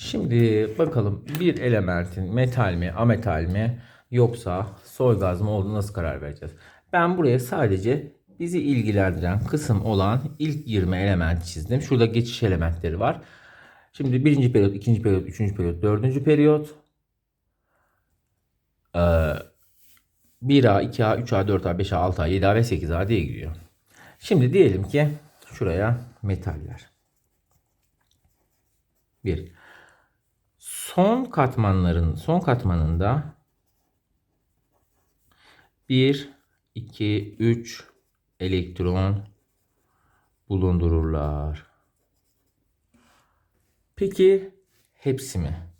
Şimdi bakalım bir elementin metal mi, ametal mi yoksa soy gaz mı olduğunu nasıl karar vereceğiz? Ben buraya sadece bizi ilgilendiren kısım olan ilk 20 element çizdim. Şurada geçiş elementleri var. Şimdi birinci periyot, ikinci periyot, üçüncü periyot, dördüncü periyot. Ee, 1A, 2A, 3A, 4A, 5A, 6A, 7A ve 8A diye gidiyor. Şimdi diyelim ki şuraya metaller. 1. Son katmanların son katmanında 1, 2, 3 elektron bulundururlar. Peki hepsi mi?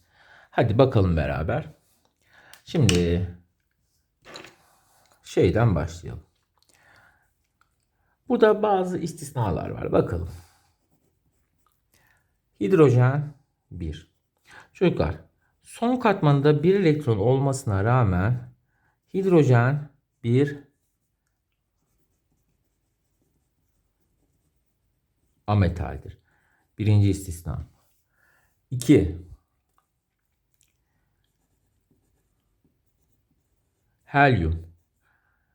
Hadi bakalım beraber. Şimdi şeyden başlayalım. Burada bazı istisnalar var. Bakalım. Hidrojen 1. Çocuklar son katmanda bir elektron olmasına rağmen hidrojen bir ametaldir. Birinci istisna. 2. Helyum.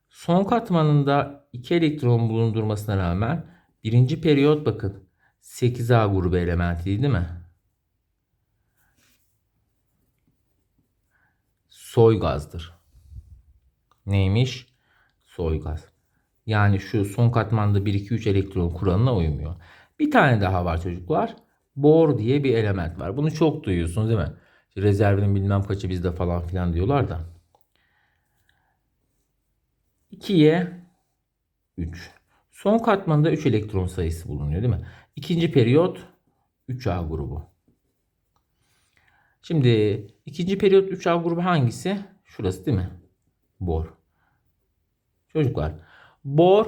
Son katmanında 2 elektron bulundurmasına rağmen birinci periyot bakın 8A grubu elementi değil mi? Soy gazdır. Neymiş? Soy gaz. Yani şu son katmanda 1 2 3 elektron kuralına uymuyor. Bir tane daha var çocuklar. Bor diye bir element var. Bunu çok duyuyorsunuz değil mi? İşte rezervinin bilmem kaçı bizde falan filan diyorlar da. 2'ye 3. Son katmanda 3 elektron sayısı bulunuyor değil mi? İkinci periyot 3A grubu. Şimdi ikinci periyot 3A grubu hangisi? Şurası değil mi? Bor. Çocuklar bor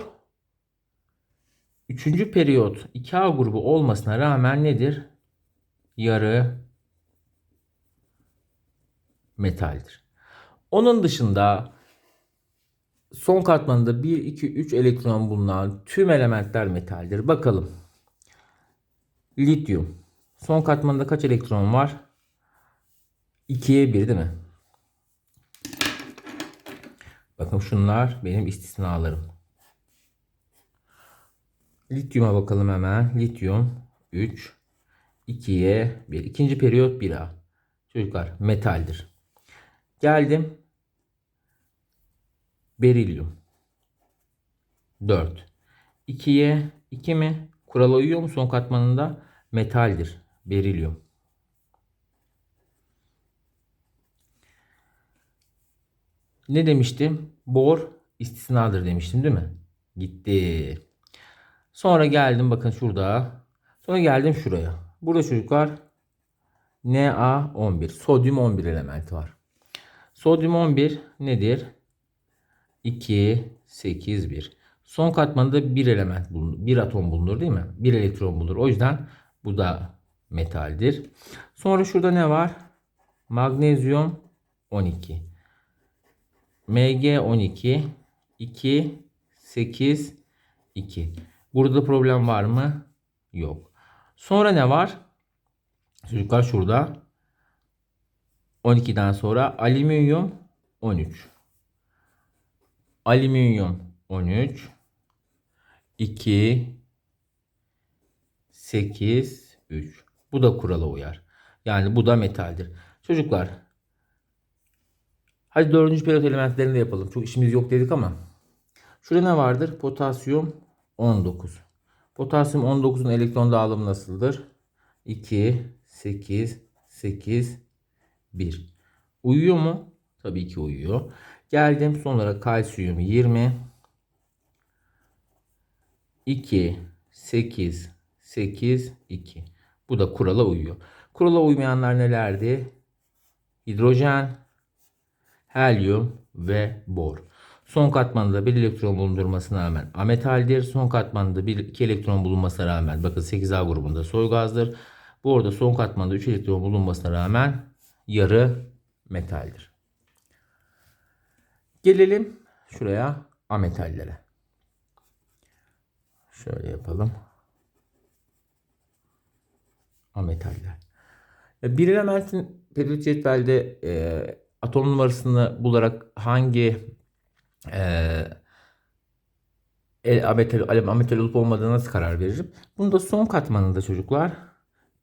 3. periyot 2A grubu olmasına rağmen nedir? Yarı metaldir. Onun dışında son katmanında 1, 2, 3 elektron bulunan tüm elementler metaldir. Bakalım. Lityum. Son katmanında kaç elektron var? 2'ye 1 değil mi? Bakın şunlar benim istisnalarım. Lityuma bakalım hemen. Lityum 3. 2'ye 1. İkinci periyot 1A. Çocuklar metaldir. Geldim. Berilyum. 4. 2'ye 2 mi? Kurala uyuyor mu son katmanında? Metaldir. Berilyum. Ne demiştim? Bor istisnadır demiştim değil mi? Gitti. Sonra geldim bakın şurada. Sonra geldim şuraya. Burada çocuklar Na11. Sodyum 11 elementi var. Sodyum 11 nedir? 2, 8, 1. Son katmanda bir element bulunur. Bir atom bulunur değil mi? Bir elektron bulunur. O yüzden bu da metaldir. Sonra şurada ne var? Magnezyum 12. Mg12 2 8 2. Burada problem var mı? Yok. Sonra ne var? Çocuklar şurada. 12'den sonra alüminyum 13. Alüminyum 13 2 8 3. Bu da kurala uyar. Yani bu da metaldir. Çocuklar Hadi dördüncü periyot elementlerini de yapalım. Çok işimiz yok dedik ama. Şurada ne vardır? Potasyum 19. Potasyum 19'un elektron dağılımı nasıldır? 2, 8, 8, 1. Uyuyor mu? Tabii ki uyuyor. Geldim son olarak kalsiyum 20. 2, 8, 8, 2. Bu da kurala uyuyor. Kurala uymayanlar nelerdi? Hidrojen, helyum ve bor. Son katmanda bir elektron bulundurmasına rağmen ametaldir. Son katmanda bir iki elektron bulunmasına rağmen bakın 8A grubunda soy gazdır. Bu arada son katmanda 3 elektron bulunmasına rağmen yarı metaldir. Gelelim şuraya ametallere. Şöyle yapalım. Ametaller. E, Bir elementin periyodik cetvelde e, atom numarasını bularak hangi e, el- ametal, al- ametal olup olmadığına nasıl karar veririm? Bunu da son katmanında çocuklar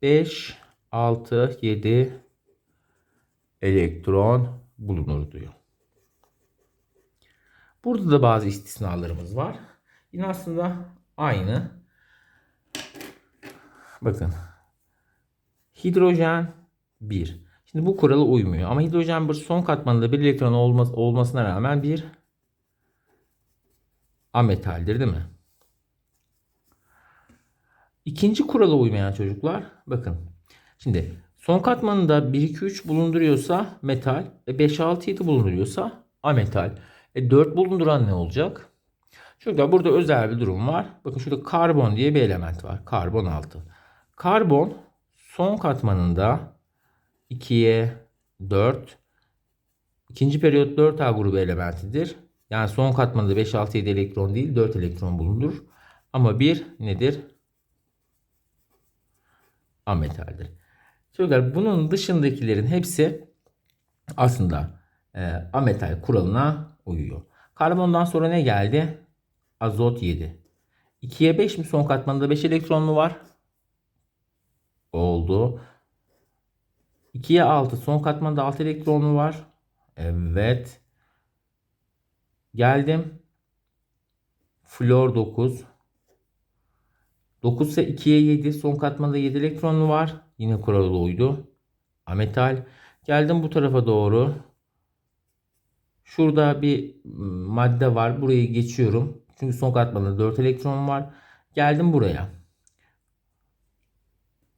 5, 6, 7 elektron bulunur diyor. Burada da bazı istisnalarımız var. Yine aslında aynı. Bakın. Hidrojen 1. Şimdi bu kurala uymuyor. Ama hidrojen bir son katmanında bir elektron olmaz, olmasına rağmen bir ametaldir değil mi? İkinci kurala uymayan çocuklar bakın. Şimdi son katmanında 1 2 3 bulunduruyorsa metal, e 5 6 7 bulunduruyorsa ametal. E 4 bulunduran ne olacak? Çocuklar burada özel bir durum var. Bakın şurada karbon diye bir element var. Karbon 6. Karbon son katmanında 2'ye 4 ikinci periyot 4A grubu elementidir. Yani son katmanında 5 6 7 elektron değil 4 elektron bulunur. Ama bir nedir? Ametaldir. Çocuklar bunun dışındakilerin hepsi aslında e, ametal kuralına uyuyor. Karbondan sonra ne geldi? Azot 7. 2'ye 5 mi son katmanında 5 elektron mu var? Oldu. 2'ye 6 son katmanda 6 elektron mu var? Evet. Geldim. Flor 9. 9 ise 2'ye 7 son katmanda 7 elektron mu var? Yine kuralı uydu. Ametal. Geldim bu tarafa doğru. Şurada bir mm, madde var. Burayı geçiyorum. Çünkü son katmanda 4 elektron var. Geldim buraya.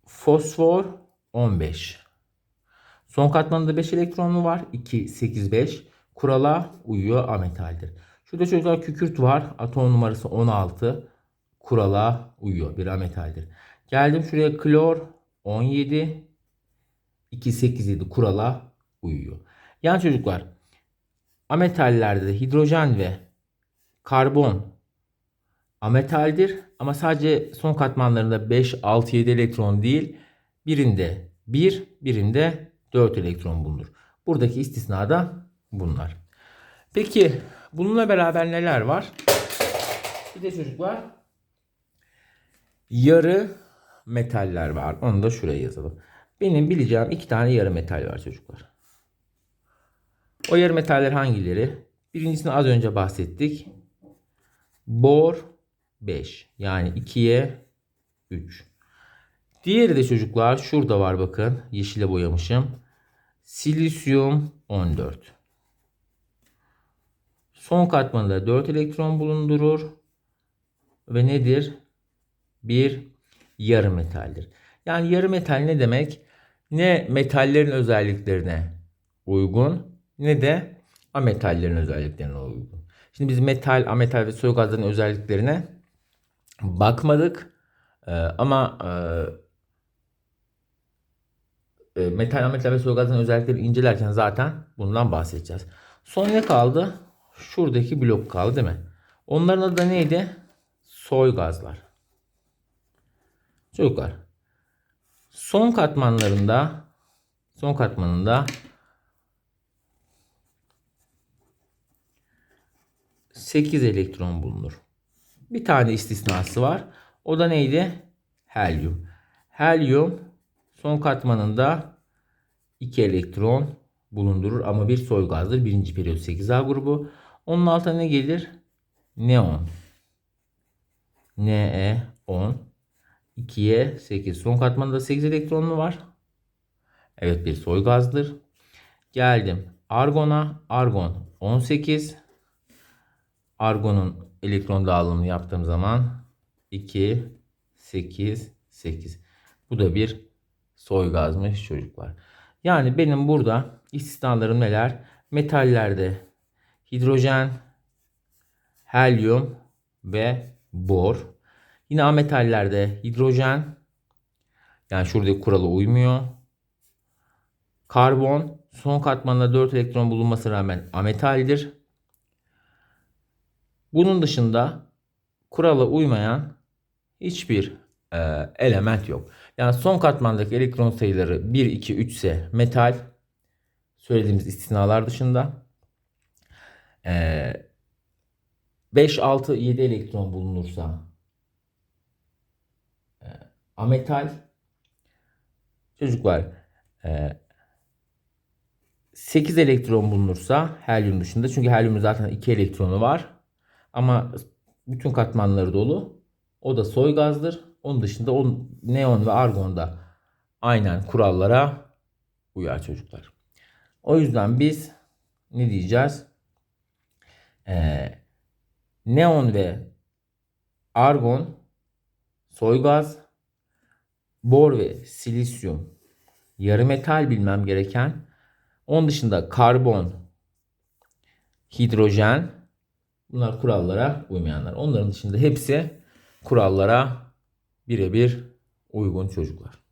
Fosfor 15. Son katmanında 5 elektron var? 2, 8, 5. Kurala uyuyor ametaldir. Şurada çocuklar kükürt var. Atom numarası 16. Kurala uyuyor. Bir ametaldir. Geldim şuraya klor 17. 2, 8, 7 kurala uyuyor. Yani çocuklar ametallerde de hidrojen ve karbon ametaldir ama sadece son katmanlarında 5, 6, 7 elektron değil birinde 1, birinde 4 elektron bulunur. Buradaki istisna da bunlar. Peki bununla beraber neler var? Bir de çocuklar yarı metaller var. Onu da şuraya yazalım. Benim bileceğim iki tane yarı metal var çocuklar. O yarı metaller hangileri? Birincisini az önce bahsettik. Bor 5. Yani 2'ye 3. Diğeri de çocuklar şurada var bakın. Yeşile boyamışım. Silisyum 14. Son katmanında 4 elektron bulundurur. Ve nedir? Bir yarı metaldir. Yani yarı metal ne demek? Ne metallerin özelliklerine uygun ne de ametallerin özelliklerine uygun. Şimdi biz metal, ametal ve soy gazların özelliklerine bakmadık. Ee, ama e, e, metal, ametal ve soy gazların özelliklerini incelerken zaten bundan bahsedeceğiz. Son ne kaldı? Şuradaki blok kaldı değil mi? Onların adı da neydi? Soy gazlar. Çocuklar. Son katmanlarında son katmanında 8 elektron bulunur. Bir tane istisnası var. O da neydi? Helyum. Helyum son katmanında 2 elektron bulundurur ama bir soy gazdır. Birinci periyot 8A grubu. Onun altına ne gelir? Neon. Ne 10. 2'ye 8. Son katmanda 8 elektron mu var? Evet bir soy gazdır. Geldim argona. Argon 18. Argonun elektron dağılımını yaptığım zaman 2, 8, 8. Bu da bir soy gazmış çocuklar. Yani benim burada istisnalarım neler? Metallerde hidrojen, helyum ve bor. Yine ametallerde hidrojen yani şuradaki kurala uymuyor. Karbon son katmanında 4 elektron bulunmasına rağmen ametaldir. Bunun dışında kurala uymayan hiçbir e, element yok. Yani son katmandaki elektron sayıları 1, 2, 3 ise metal. Söylediğimiz istisnalar dışında. Ee, 5, 6, 7 elektron bulunursa e, ametal. Çocuklar e, 8 elektron bulunursa helyum dışında. Çünkü helyumun zaten 2 elektronu var. Ama bütün katmanları dolu. O da soy gazdır. Onun dışında o neon ve argon da aynen kurallara uyar çocuklar. O yüzden biz ne diyeceğiz? Ee, neon ve argon soy gaz, bor ve silisyum yarı metal bilmem gereken. Onun dışında karbon, hidrojen bunlar kurallara uymayanlar. Onların dışında hepsi kurallara birebir uygun çocuklar.